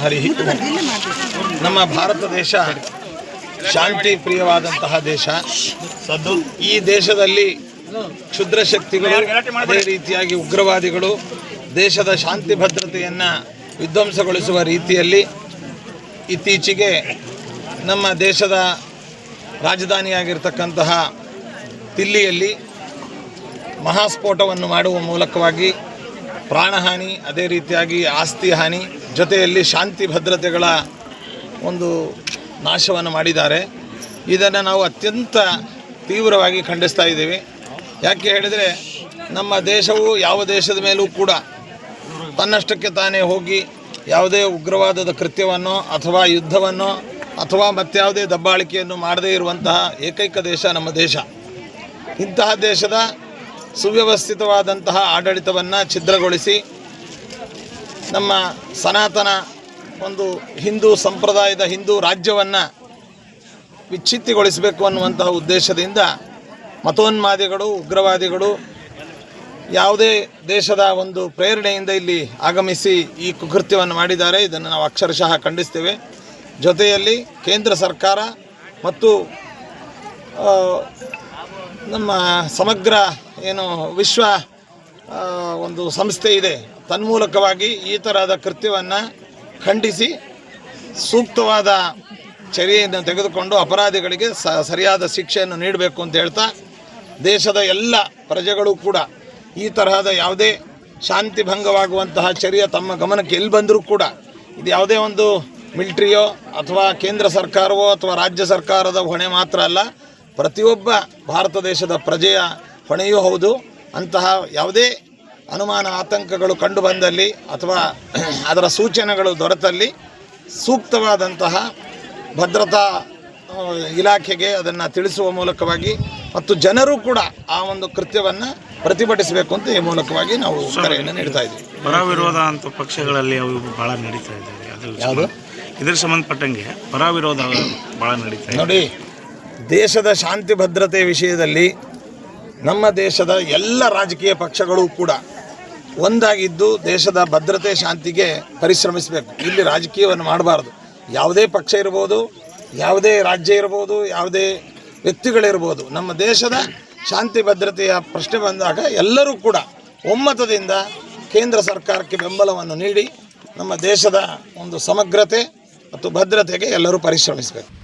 ಹರಿ ನಮ್ಮ ಭಾರತ ದೇಶ ಶಾಂತಿ ಪ್ರಿಯವಾದಂತಹ ದೇಶ. ಈ ದೇಶದಲ್ಲಿ ಕ್ಷುದ್ರ ಶಕ್ತಿಗಳು ಅದೇ ರೀತಿಯಾಗಿ ಉಗ್ರವಾದಿಗಳು ದೇಶದ ಶಾಂತಿ ಭದ್ರತೆಯನ್ನು ವಿಧ್ವಂಸಗೊಳಿಸುವ ರೀತಿಯಲ್ಲಿ ಇತ್ತೀಚೆಗೆ ನಮ್ಮ ದೇಶದ ರಾಜಧಾನಿಯಾಗಿರ್ತಕ್ಕಂತಹ ದಿಲ್ಲಿಯಲ್ಲಿ ಮಹಾಸ್ಫೋಟವನ್ನು ಮಾಡುವ ಮೂಲಕವಾಗಿ ಪ್ರಾಣಹಾನಿ, ಅದೇ ರೀತಿಯಾಗಿ ಆಸ್ತಿ ಹಾನಿ ಜೊತೆಯಲ್ಲಿ ಶಾಂತಿ ಭದ್ರತೆಗಳ ಒಂದು ನಾಶವನ್ನು ಮಾಡಿದ್ದಾರೆ. ಇದನ್ನು ನಾವು ಅತ್ಯಂತ ತೀವ್ರವಾಗಿ ಖಂಡಿಸ್ತಾ ಇದ್ದೀವಿ. ಯಾಕೆ ಹೇಳಿದರೆ, ನಮ್ಮ ದೇಶವು ಯಾವ ದೇಶದ ಮೇಲೂ ಕೂಡ ತನ್ನಷ್ಟಕ್ಕೆ ತಾನೇ ಹೋಗಿ ಯಾವುದೇ ಉಗ್ರವಾದದ ಕೃತ್ಯವನ್ನು ಅಥವಾ ಯುದ್ಧವನ್ನು ಅಥವಾ ಮತ್ತಾವುದೇ ದಬ್ಬಾಳಿಕೆಯನ್ನು ಮಾಡದೇ ಇರುವಂತಹ ಏಕೈಕ ದೇಶ ನಮ್ಮ ದೇಶ. ಇಂತಹ ದೇಶದ ಸುವ್ಯವಸ್ಥಿತವಾದಂತಹ ಆಡಳಿತವನ್ನು ಛಿದ್ರಗೊಳಿಸಿ ನಮ್ಮ ಸನಾತನ ಒಂದು ಹಿಂದೂ ಸಂಪ್ರದಾಯದ ಹಿಂದೂ ರಾಜ್ಯವನ್ನು ವಿಚ್ಛಿತ್ತಿಗೊಳಿಸಬೇಕು ಅನ್ನುವಂತಹ ಉದ್ದೇಶದಿಂದ ಮತೋನ್ಮಾದಿಗಳು, ಉಗ್ರವಾದಿಗಳು ಯಾವುದೇ ದೇಶದ ಒಂದು ಪ್ರೇರಣೆಯಿಂದ ಇಲ್ಲಿ ಆಗಮಿಸಿ ಈ ಕುಕೃತ್ಯವನ್ನು ಮಾಡಿದ್ದಾರೆ. ಇದನ್ನು ನಾವು ಅಕ್ಷರಶಃ ಖಂಡಿಸ್ತೇವೆ. ಜೊತೆಯಲ್ಲಿ ಕೇಂದ್ರ ಸರ್ಕಾರ ಮತ್ತು ನಮ್ಮ ಸಮಗ್ರ ಏನು ವಿಶ್ವ ಒಂದು ಸಂಸ್ಥೆ ಇದೆ. ತನ್ಮೂಲಕವಾಗಿ ಈ ತರಹದ ಕೃತ್ಯವನ್ನು ಖಂಡಿಸಿ ಸೂಕ್ತವಾದ ಚರ್ಯೆಯನ್ನು ತೆಗೆದುಕೊಂಡು ಅಪರಾಧಿಗಳಿಗೆ ಸರಿಯಾದ ಶಿಕ್ಷೆಯನ್ನು ನೀಡಬೇಕು ಅಂತ ಹೇಳ್ತಾ, ದೇಶದ ಎಲ್ಲ ಪ್ರಜೆಗಳು ಕೂಡ ಈ ತರಹದ ಯಾವುದೇ ಶಾಂತಿ ಭಂಗವಾಗುವಂತಹ ಚರ್ಯ ತಮ್ಮ ಗಮನಕ್ಕೆ ಎಲ್ಲಿ ಬಂದರೂ ಕೂಡ, ಇದು ಯಾವುದೇ ಒಂದು ಮಿಲ್ಟ್ರಿಯೋ ಅಥವಾ ಕೇಂದ್ರ ಸರ್ಕಾರವೋ ಅಥವಾ ರಾಜ್ಯ ಸರ್ಕಾರದ ಹೊಣೆ ಮಾತ್ರ ಅಲ್ಲ, ಪ್ರತಿಯೊಬ್ಬ ಭಾರತ ದೇಶದ ಪ್ರಜೆಯ ಹೊಣೆಯೂ ಹೌದು. ಅಂತಹ ಯಾವುದೇ ಅನುಮಾನ ಆತಂಕಗಳು ಕಂಡು ಬಂದಲ್ಲಿ ಅಥವಾ ಅದರ ಸೂಚನೆಗಳು ದೊರೆತಲ್ಲಿ ಸೂಕ್ತವಾದಂತಹ ಭದ್ರತಾ ಇಲಾಖೆಗೆ ಅದನ್ನು ತಿಳಿಸುವ ಮೂಲಕವಾಗಿ ಮತ್ತು ಜನರು ಕೂಡ ಆ ಒಂದು ಕೃತ್ಯವನ್ನು ಪ್ರತಿಭಟಿಸಬೇಕು ಅಂತ ಈ ಮೂಲಕವಾಗಿ ನಾವು ಕರೆಯನ್ನು ನೀಡ್ತಾ ಇದ್ದೀವಿ. ಪರ ವಿರೋಧ ಅಂತ ಪಕ್ಷಗಳಲ್ಲಿ ಅವು ಭಾಳ ನಡೀತಾ ಇದ್ದಾವೆ ಅದು ಯಾವುದು? ಇದ್ರ ಸಂಬಂಧಪಟ್ಟಂಗೆ ಬರ ವಿರೋಧ ಭಾಳ ನಡೀತಾ ನೋಡಿ ದೇಶದ ಶಾಂತಿ ಭದ್ರತೆ ವಿಷಯದಲ್ಲಿ ನಮ್ಮ ದೇಶದ ಎಲ್ಲ ರಾಜಕೀಯ ಪಕ್ಷಗಳು ಕೂಡ ಒಂದಾಗಿದ್ದು ದೇಶದ ಭದ್ರತೆ, ಶಾಂತಿಗೆ ಪರಿಶ್ರಮಿಸಬೇಕು. ಇಲ್ಲಿ ರಾಜಕೀಯವನ್ನು ಮಾಡಬಾರ್ದು. ಯಾವುದೇ ಪಕ್ಷ ಇರ್ಬೋದು, ಯಾವುದೇ ರಾಜ್ಯ ಇರ್ಬೋದು, ಯಾವುದೇ ವ್ಯಕ್ತಿಗಳಿರ್ಬೋದು, ನಮ್ಮ ದೇಶದ ಶಾಂತಿ, ಭದ್ರತೆಯ ಪ್ರಶ್ನೆ ಬಂದಾಗ ಎಲ್ಲರೂ ಕೂಡ ಒಮ್ಮತದಿಂದ ಕೇಂದ್ರ ಸರ್ಕಾರಕ್ಕೆ ಬೆಂಬಲವನ್ನು ನೀಡಿ ನಮ್ಮ ದೇಶದ ಒಂದು ಸಮಗ್ರತೆ ಮತ್ತು ಭದ್ರತೆಗೆ ಎಲ್ಲರೂ ಪರಿಶ್ರಮಿಸಬೇಕು.